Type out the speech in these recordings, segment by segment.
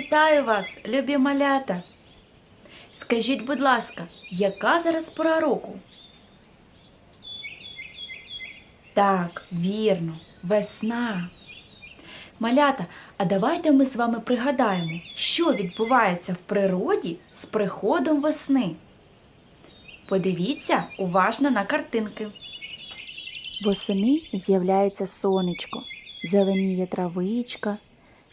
Вітаю вас, любі малята. Скажіть, будь ласка, яка зараз пора року? Так, вірно, весна. Малята, а давайте ми з вами пригадаємо, що відбувається в природі з приходом весни. Подивіться уважно на картинки. Восени з'являється сонечко, зеленіє травичка,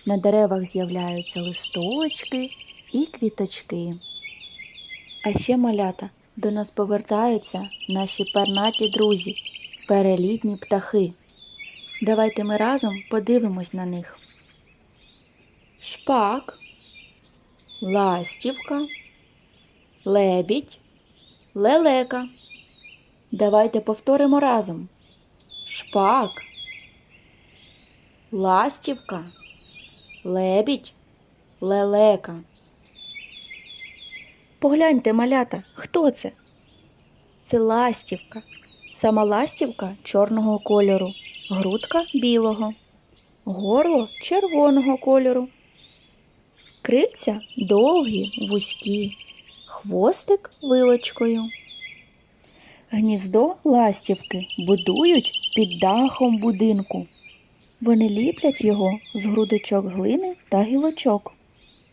на деревах з'являються листочки і квіточки. А ще малята до нас повертаються наші пернаті друзі, перелітні птахи. Давайте ми разом подивимось на них. Шпак, ластівка, лебідь, лелека. Давайте повторимо разом. Шпак, ластівка, лебідь, лелека. Погляньте, малята, хто це? Це ластівка. Сама ластівка чорного кольору, грудка білого, горло червоного кольору. Крильця довгі, вузькі, хвостик вилочкою. Гніздо ластівки будують під дахом будинку. Вони ліплять його з грудочок глини та гілочок,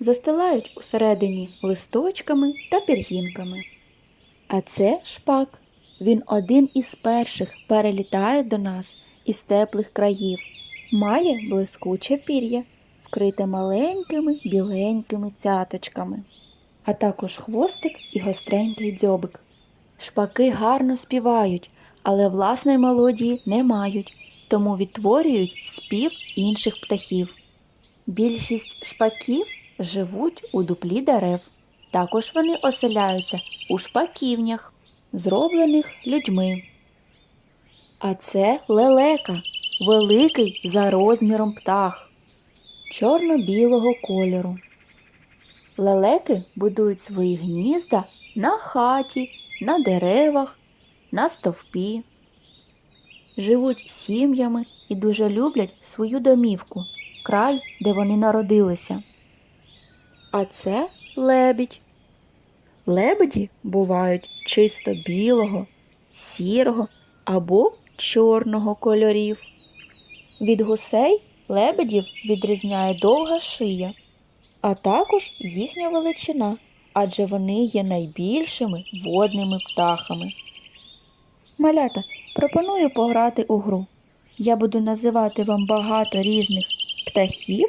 застилають усередині листочками та пір'їнками. А це шпак. Він один із перших перелітає до нас із теплих країв, має блискуче пір'я, вкрите маленькими біленькими цяточками, а також хвостик і гостренький дзьобик. Шпаки гарно співають, але власної мелодії не мають, тому відтворюють спів інших птахів. Більшість шпаків живуть у дуплі дерев. Також вони оселяються у шпаківнях, зроблених людьми. А це лелека, великий за розміром птах, чорно-білого кольору. Лелеки будують свої гнізда на хаті, на деревах, на стовпі. Живуть сім'ями і дуже люблять свою домівку, край, де вони народилися. А це лебідь. Лебеді бувають чисто білого, сірого або чорного кольорів. Від гусей лебедів відрізняє довга шия, а також їхня величина, адже вони є найбільшими водними птахами. Малята, пропоную пограти у гру. Я буду називати вам багато різних птахів,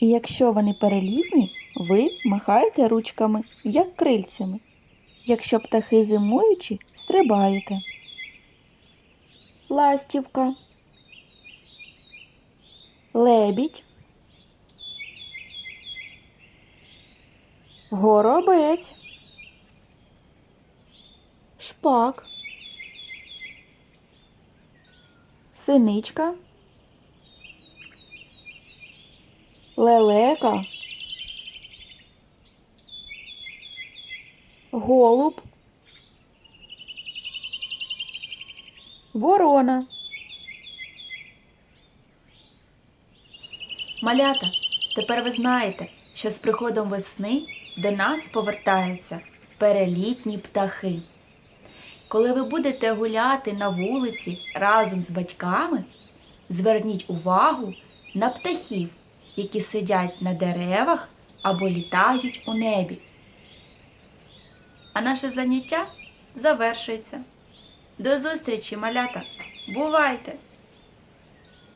і якщо вони перелітні, ви махаєте ручками, як крильцями. Якщо птахи зимуючі, стрибаєте. Ластівка, лебідь, горобець, шпак, синичка, лелека. голуб, ворона. Малята, тепер ви знаєте, що з приходом весни до нас повертаються перелітні птахи. Коли ви будете гуляти на вулиці разом з батьками, зверніть увагу на птахів, які сидять на деревах або літають у небі. А наше заняття завершується. До зустрічі, малята! Бувайте!